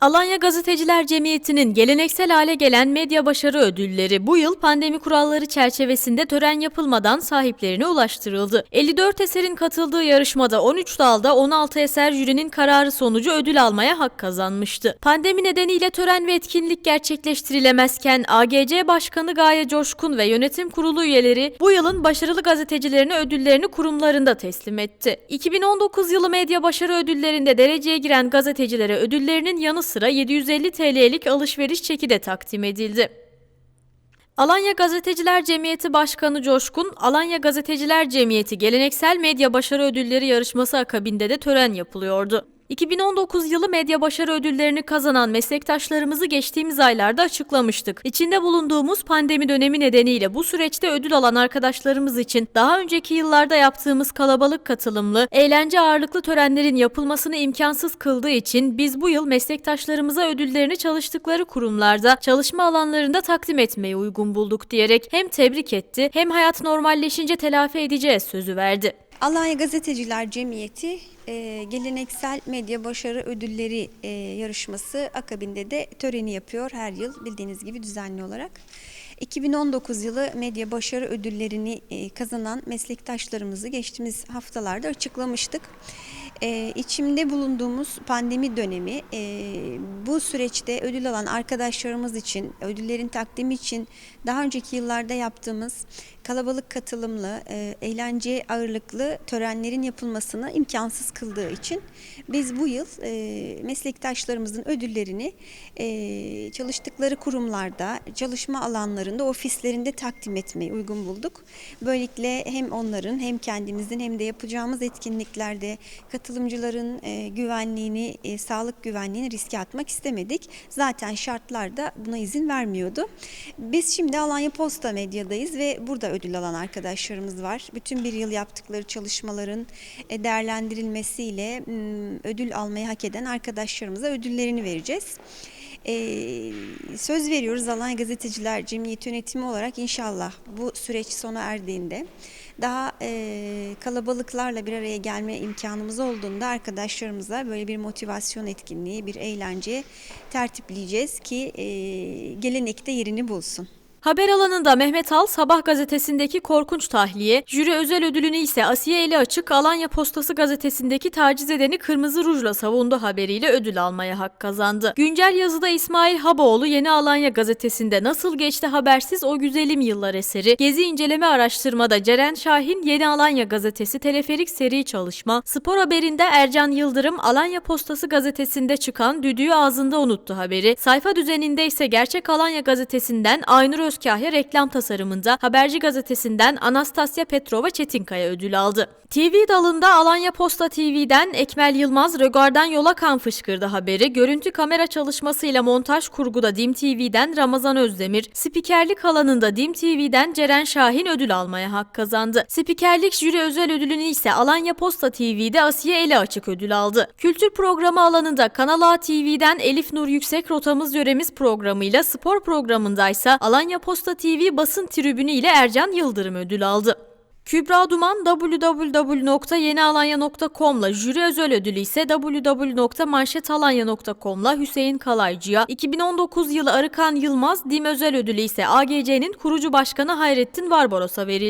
Alanya Gazeteciler Cemiyeti'nin geleneksel hale gelen medya başarı ödülleri bu yıl pandemi kuralları çerçevesinde tören yapılmadan sahiplerine ulaştırıldı. 54 eserin katıldığı yarışmada 13 dalda 16 eser jürinin kararı sonucu ödül almaya hak kazanmıştı. Pandemi nedeniyle tören ve etkinlik gerçekleştirilemezken AGC Başkanı Gaye Coşkun ve yönetim kurulu üyeleri bu yılın başarılı gazetecilerine ödüllerini kurumlarında teslim etti. 2019 yılı medya başarı ödüllerinde dereceye giren gazetecilere ödüllerinin yanı sıra 750 TL'lik alışveriş çeki de takdim edildi. Alanya Gazeteciler Cemiyeti Başkanı Coşkun, Alanya Gazeteciler Cemiyeti Geleneksel Medya Başarı Ödülleri yarışması akabinde de tören yapılıyordu. 2019 yılı medya başarı ödüllerini kazanan meslektaşlarımızı geçtiğimiz aylarda açıklamıştık. İçinde bulunduğumuz pandemi dönemi nedeniyle bu süreçte ödül alan arkadaşlarımız için daha önceki yıllarda yaptığımız kalabalık katılımlı, eğlence ağırlıklı törenlerin yapılmasını imkansız kıldığı için biz bu yıl meslektaşlarımıza ödüllerini çalıştıkları kurumlarda, çalışma alanlarında takdim etmeyi uygun bulduk diyerek hem tebrik etti hem hayat normalleşince telafi edeceğiz sözü verdi. Alanya Gazeteciler Cemiyeti e, geleneksel medya başarı ödülleri e, yarışması akabinde de töreni yapıyor her yıl bildiğiniz gibi düzenli olarak. 2019 yılı medya başarı ödüllerini e, kazanan meslektaşlarımızı geçtiğimiz haftalarda açıklamıştık. E, içimde bulunduğumuz pandemi dönemi e, bu süreçte ödül alan arkadaşlarımız için, ödüllerin takdimi için daha önceki yıllarda yaptığımız kalabalık katılımlı, e, eğlence ağırlıklı törenlerin yapılmasını imkansız kıldığı için biz bu yıl e, meslektaşlarımızın ödüllerini e, çalıştıkları kurumlarda, çalışma alanlarında, ofislerinde takdim etmeyi uygun bulduk. Böylelikle hem onların hem kendimizin hem de yapacağımız etkinliklerde katılımcıların e, güvenliğini, e, sağlık güvenliğini riske atmak istemedik. Zaten şartlar da buna izin vermiyordu. Biz şimdi Alanya Posta Medya'dayız ve burada ödül alan arkadaşlarımız var. Bütün bir yıl yaptıkları çalışmaların e, değerlendirilmesiyle ödül almayı hak eden arkadaşlarımıza ödüllerini vereceğiz. Ee, söz veriyoruz Alanya Gazeteciler Cemiyeti yönetimi olarak inşallah bu süreç sona erdiğinde daha e, kalabalıklarla bir araya gelme imkanımız olduğunda arkadaşlarımıza böyle bir motivasyon etkinliği, bir eğlence tertipleyeceğiz ki e, gelenekte yerini bulsun. Haber alanında Mehmet Al Sabah gazetesindeki korkunç tahliye, jüri özel ödülünü ise Asiye Eli Açık Alanya Postası gazetesindeki taciz edeni kırmızı rujla savundu haberiyle ödül almaya hak kazandı. Güncel yazıda İsmail Haboğlu Yeni Alanya gazetesinde nasıl geçti habersiz o güzelim yıllar eseri, gezi inceleme araştırmada Ceren Şahin Yeni Alanya gazetesi teleferik seri çalışma, spor haberinde Ercan Yıldırım Alanya Postası gazetesinde çıkan düdüğü ağzında unuttu haberi, sayfa düzeninde ise Gerçek Alanya gazetesinden Aynur Özkahya reklam tasarımında Haberci gazetesinden Anastasya Petrova Çetinkaya ödül aldı. TV dalında Alanya Posta TV'den Ekmel Yılmaz Rögar'dan yola kan fışkırdı haberi, görüntü kamera çalışmasıyla montaj kurguda Dim TV'den Ramazan Özdemir, spikerlik alanında Dim TV'den Ceren Şahin ödül almaya hak kazandı. Spikerlik jüri özel ödülünü ise Alanya Posta TV'de Asiye Eli Açık ödül aldı. Kültür programı alanında Kanal A TV'den Elif Nur Yüksek Rotamız Yöremiz programıyla spor programındaysa Alanya Posta TV basın tribünü ile Ercan Yıldırım ödül aldı. Kübra Duman www.yenialanya.com'la jüri özel ödülü ise www.manşetalanya.com'la Hüseyin Kalaycı'ya, 2019 yılı Arıkan Yılmaz Dim özel ödülü ise AGC'nin kurucu başkanı Hayrettin Barbaros'a verildi.